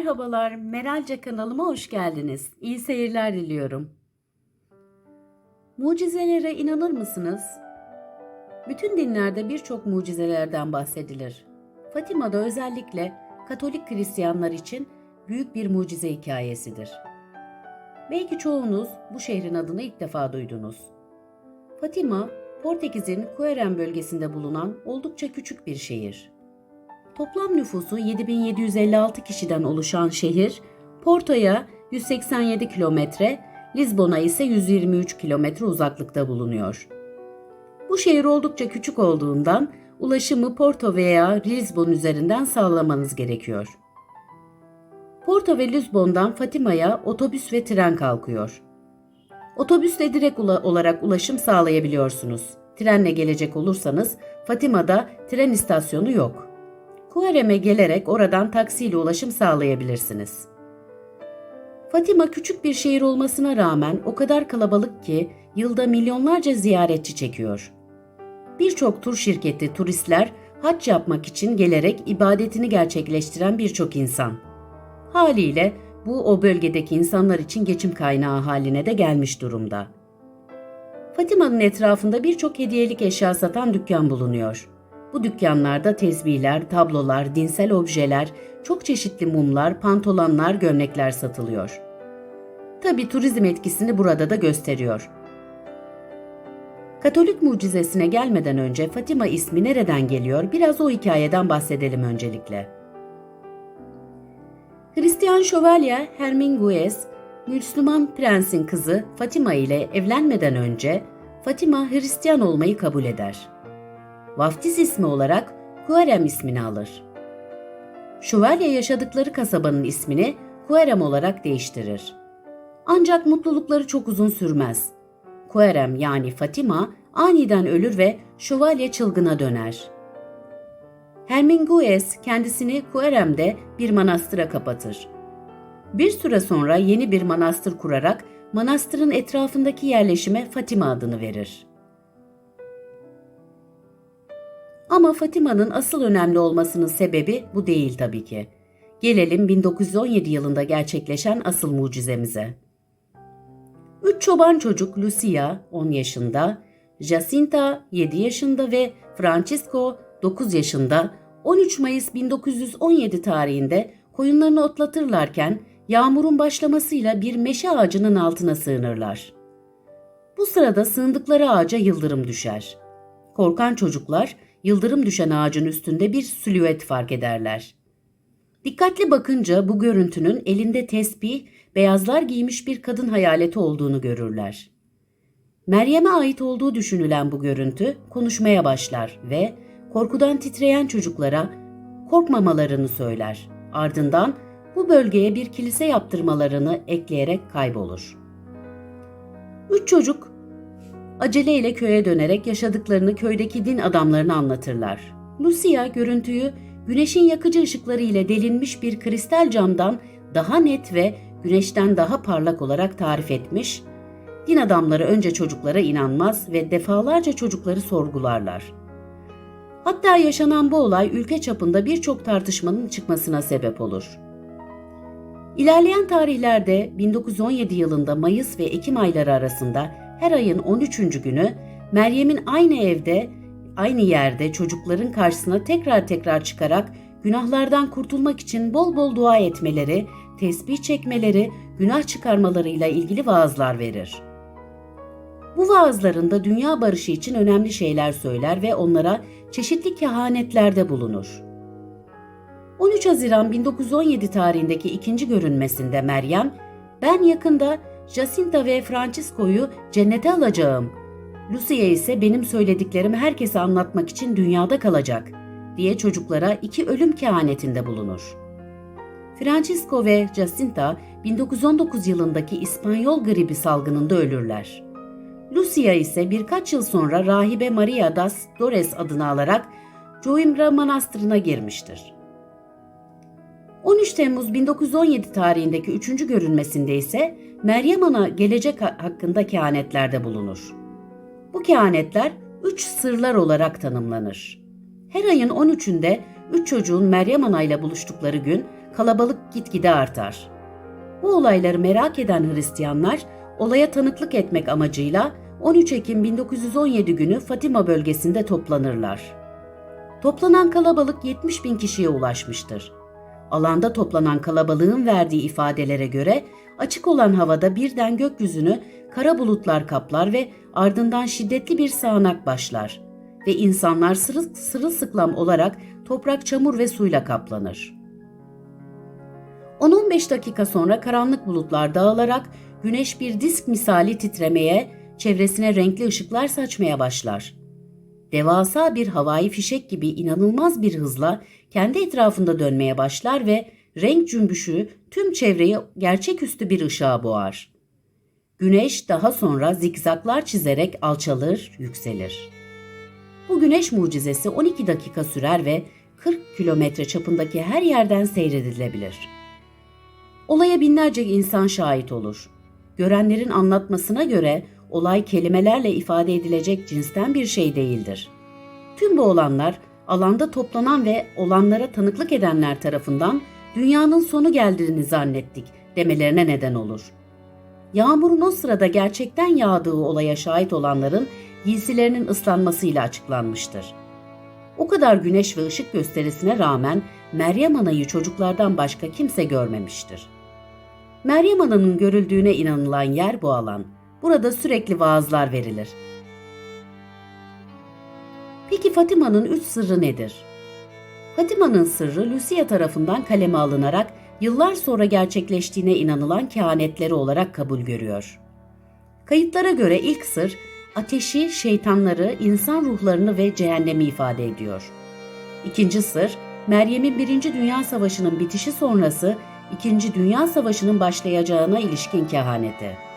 Merhabalar, Meralce kanalıma hoş geldiniz. İyi seyirler diliyorum. Mucizelere inanır mısınız? Bütün dinlerde birçok mucizelerden bahsedilir. Fatima'da özellikle Katolik Hristiyanlar için büyük bir mucize hikayesidir. Belki çoğunuz bu şehrin adını ilk defa duydunuz. Fatima, Portekiz'in Coeren bölgesinde bulunan oldukça küçük bir şehir. Toplam nüfusu 7756 kişiden oluşan şehir, Porto'ya 187 kilometre, Lizbon'a ise 123 kilometre uzaklıkta bulunuyor. Bu şehir oldukça küçük olduğundan ulaşımı Porto veya Lisbon üzerinden sağlamanız gerekiyor. Porto ve Lisbon'dan Fatima'ya otobüs ve tren kalkıyor. Otobüsle direkt ula- olarak ulaşım sağlayabiliyorsunuz. Trenle gelecek olursanız Fatima'da tren istasyonu yok. Kuerem'e gelerek oradan taksiyle ulaşım sağlayabilirsiniz. Fatima küçük bir şehir olmasına rağmen o kadar kalabalık ki yılda milyonlarca ziyaretçi çekiyor. Birçok tur şirketi turistler hac yapmak için gelerek ibadetini gerçekleştiren birçok insan. Haliyle bu o bölgedeki insanlar için geçim kaynağı haline de gelmiş durumda. Fatima'nın etrafında birçok hediyelik eşya satan dükkan bulunuyor. Bu dükkanlarda tezbihler, tablolar, dinsel objeler, çok çeşitli mumlar, pantolonlar, gömlekler satılıyor. Tabi turizm etkisini burada da gösteriyor. Katolik mucizesine gelmeden önce Fatima ismi nereden geliyor biraz o hikayeden bahsedelim öncelikle. Hristiyan şövalye Herminguez, Müslüman prensin kızı Fatima ile evlenmeden önce Fatima Hristiyan olmayı kabul eder. Vaftiz ismi olarak Kuerem ismini alır. Şövalye yaşadıkları kasabanın ismini Kuerem olarak değiştirir. Ancak mutlulukları çok uzun sürmez. Kuerem yani Fatima aniden ölür ve şövalye çılgına döner. Herminguez kendisini Kuerem'de bir manastıra kapatır. Bir süre sonra yeni bir manastır kurarak manastırın etrafındaki yerleşime Fatima adını verir. Ama Fatima'nın asıl önemli olmasının sebebi bu değil tabii ki. Gelelim 1917 yılında gerçekleşen asıl mucizemize. Üç çoban çocuk Lucia 10 yaşında, Jacinta 7 yaşında ve Francisco 9 yaşında 13 Mayıs 1917 tarihinde koyunlarını otlatırlarken yağmurun başlamasıyla bir meşe ağacının altına sığınırlar. Bu sırada sığındıkları ağaca yıldırım düşer. Korkan çocuklar yıldırım düşen ağacın üstünde bir silüet fark ederler. Dikkatli bakınca bu görüntünün elinde tesbih, beyazlar giymiş bir kadın hayaleti olduğunu görürler. Meryem'e ait olduğu düşünülen bu görüntü konuşmaya başlar ve korkudan titreyen çocuklara korkmamalarını söyler. Ardından bu bölgeye bir kilise yaptırmalarını ekleyerek kaybolur. Üç çocuk aceleyle köye dönerek yaşadıklarını köydeki din adamlarına anlatırlar. Lucia görüntüyü güneşin yakıcı ışıkları ile delinmiş bir kristal camdan daha net ve güneşten daha parlak olarak tarif etmiş. Din adamları önce çocuklara inanmaz ve defalarca çocukları sorgularlar. Hatta yaşanan bu olay ülke çapında birçok tartışmanın çıkmasına sebep olur. İlerleyen tarihlerde 1917 yılında Mayıs ve Ekim ayları arasında her ayın 13. günü Meryem'in aynı evde, aynı yerde çocukların karşısına tekrar tekrar çıkarak günahlardan kurtulmak için bol bol dua etmeleri, tesbih çekmeleri, günah çıkarmalarıyla ilgili vaazlar verir. Bu vaazlarında dünya barışı için önemli şeyler söyler ve onlara çeşitli kehanetlerde bulunur. 13 Haziran 1917 tarihindeki ikinci görünmesinde Meryem, ben yakında Jacinta ve Francisco'yu cennete alacağım. Lucia ise benim söylediklerimi herkese anlatmak için dünyada kalacak diye çocuklara iki ölüm kehanetinde bulunur. Francisco ve Jacinta 1919 yılındaki İspanyol gribi salgınında ölürler. Lucia ise birkaç yıl sonra rahibe Maria das Dores adını alarak Coimbra Manastırı'na girmiştir. 13 Temmuz 1917 tarihindeki üçüncü görünmesinde ise Meryem Ana gelecek ha- hakkında kehanetlerde bulunur. Bu kehanetler üç sırlar olarak tanımlanır. Her ayın 13'ünde üç çocuğun Meryem Ana ile buluştukları gün kalabalık gitgide artar. Bu olayları merak eden Hristiyanlar olaya tanıklık etmek amacıyla 13 Ekim 1917 günü Fatima bölgesinde toplanırlar. Toplanan kalabalık 70 bin kişiye ulaşmıştır. Alanda toplanan kalabalığın verdiği ifadelere göre açık olan havada birden gökyüzünü kara bulutlar kaplar ve ardından şiddetli bir sağanak başlar ve insanlar sırı, sırılsıklam olarak toprak, çamur ve suyla kaplanır. 10-15 dakika sonra karanlık bulutlar dağılarak güneş bir disk misali titremeye, çevresine renkli ışıklar saçmaya başlar. Devasa bir havai fişek gibi inanılmaz bir hızla kendi etrafında dönmeye başlar ve renk cümbüşü tüm çevreyi gerçeküstü bir ışığa boğar. Güneş daha sonra zikzaklar çizerek alçalır, yükselir. Bu güneş mucizesi 12 dakika sürer ve 40 kilometre çapındaki her yerden seyredilebilir. Olaya binlerce insan şahit olur. Görenlerin anlatmasına göre olay kelimelerle ifade edilecek cinsten bir şey değildir. Tüm bu olanlar alanda toplanan ve olanlara tanıklık edenler tarafından dünyanın sonu geldiğini zannettik demelerine neden olur. Yağmurun o sırada gerçekten yağdığı olaya şahit olanların giysilerinin ıslanmasıyla açıklanmıştır. O kadar güneş ve ışık gösterisine rağmen Meryem Ana'yı çocuklardan başka kimse görmemiştir. Meryem Ana'nın görüldüğüne inanılan yer bu alan. Burada sürekli vaazlar verilir. Peki Fatima'nın üç sırrı nedir? Fatima'nın sırrı Lucia tarafından kaleme alınarak yıllar sonra gerçekleştiğine inanılan kehanetleri olarak kabul görüyor. Kayıtlara göre ilk sır ateşi, şeytanları, insan ruhlarını ve cehennemi ifade ediyor. İkinci sır, Meryem'in Birinci Dünya Savaşı'nın bitişi sonrası İkinci Dünya Savaşı'nın başlayacağına ilişkin kehaneti.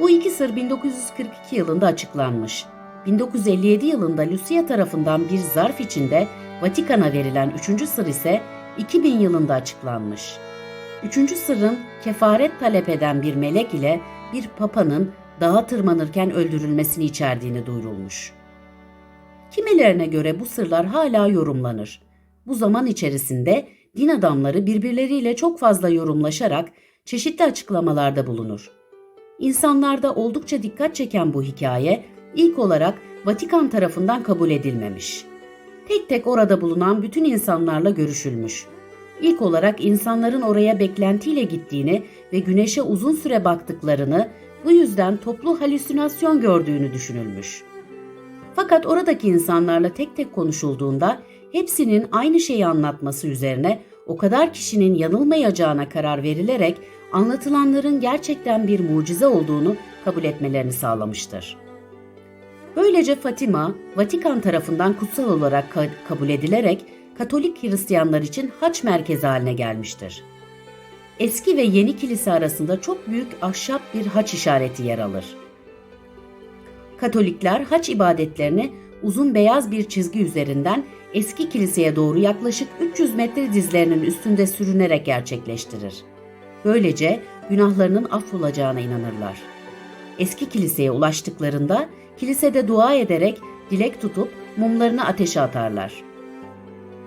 Bu iki sır 1942 yılında açıklanmış. 1957 yılında Lucia tarafından bir zarf içinde Vatikan'a verilen üçüncü sır ise 2000 yılında açıklanmış. Üçüncü sırrın kefaret talep eden bir melek ile bir papanın dağa tırmanırken öldürülmesini içerdiğini duyurulmuş. Kimilerine göre bu sırlar hala yorumlanır. Bu zaman içerisinde din adamları birbirleriyle çok fazla yorumlaşarak çeşitli açıklamalarda bulunur. İnsanlarda oldukça dikkat çeken bu hikaye ilk olarak Vatikan tarafından kabul edilmemiş. Tek tek orada bulunan bütün insanlarla görüşülmüş. İlk olarak insanların oraya beklentiyle gittiğini ve güneşe uzun süre baktıklarını, bu yüzden toplu halüsinasyon gördüğünü düşünülmüş. Fakat oradaki insanlarla tek tek konuşulduğunda hepsinin aynı şeyi anlatması üzerine o kadar kişinin yanılmayacağına karar verilerek anlatılanların gerçekten bir mucize olduğunu kabul etmelerini sağlamıştır. Böylece Fatima, Vatikan tarafından kutsal olarak ka- kabul edilerek Katolik Hristiyanlar için haç merkezi haline gelmiştir. Eski ve yeni kilise arasında çok büyük ahşap bir haç işareti yer alır. Katolikler haç ibadetlerini uzun beyaz bir çizgi üzerinden eski kiliseye doğru yaklaşık 300 metre dizlerinin üstünde sürünerek gerçekleştirir. Böylece günahlarının affolacağına inanırlar. Eski kiliseye ulaştıklarında kilisede dua ederek dilek tutup mumlarını ateşe atarlar.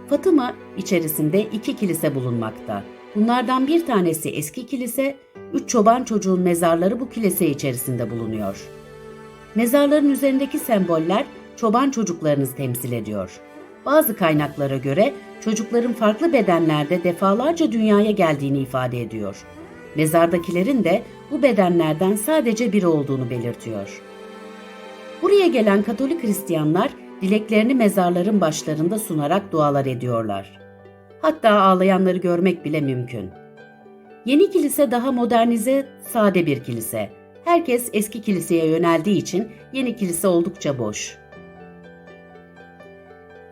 Fatıma içerisinde iki kilise bulunmakta. Bunlardan bir tanesi eski kilise, üç çoban çocuğun mezarları bu kilise içerisinde bulunuyor. Mezarların üzerindeki semboller çoban çocuklarınızı temsil ediyor. Bazı kaynaklara göre çocukların farklı bedenlerde defalarca dünyaya geldiğini ifade ediyor. Mezardakilerin de bu bedenlerden sadece biri olduğunu belirtiyor. Buraya gelen Katolik Hristiyanlar dileklerini mezarların başlarında sunarak dualar ediyorlar. Hatta ağlayanları görmek bile mümkün. Yeni kilise daha modernize, sade bir kilise. Herkes eski kiliseye yöneldiği için yeni kilise oldukça boş.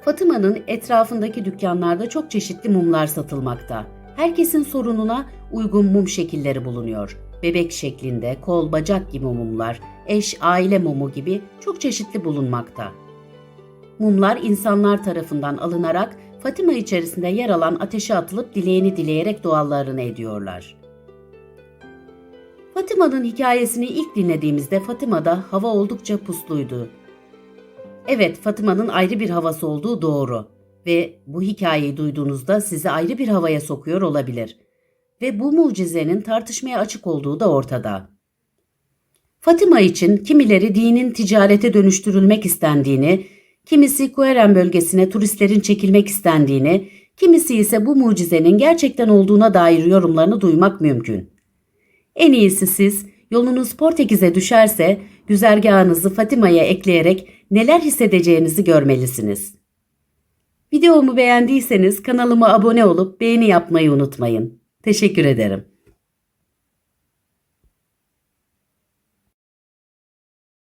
Fatıma'nın etrafındaki dükkanlarda çok çeşitli mumlar satılmakta. Herkesin sorununa uygun mum şekilleri bulunuyor. Bebek şeklinde, kol, bacak gibi mumlar, eş, aile mumu gibi çok çeşitli bulunmakta. Mumlar insanlar tarafından alınarak Fatima içerisinde yer alan ateşe atılıp dileğini dileyerek dualarını ediyorlar. Fatima'nın hikayesini ilk dinlediğimizde Fatima'da hava oldukça pusluydu. Evet, Fatıma'nın ayrı bir havası olduğu doğru. Ve bu hikayeyi duyduğunuzda sizi ayrı bir havaya sokuyor olabilir. Ve bu mucizenin tartışmaya açık olduğu da ortada. Fatima için kimileri dinin ticarete dönüştürülmek istendiğini, kimisi Kueren bölgesine turistlerin çekilmek istendiğini, kimisi ise bu mucizenin gerçekten olduğuna dair yorumlarını duymak mümkün. En iyisi siz yolunuz Portekiz'e düşerse güzergahınızı Fatima'ya ekleyerek neler hissedeceğinizi görmelisiniz. Videomu beğendiyseniz kanalıma abone olup beğeni yapmayı unutmayın. Teşekkür ederim.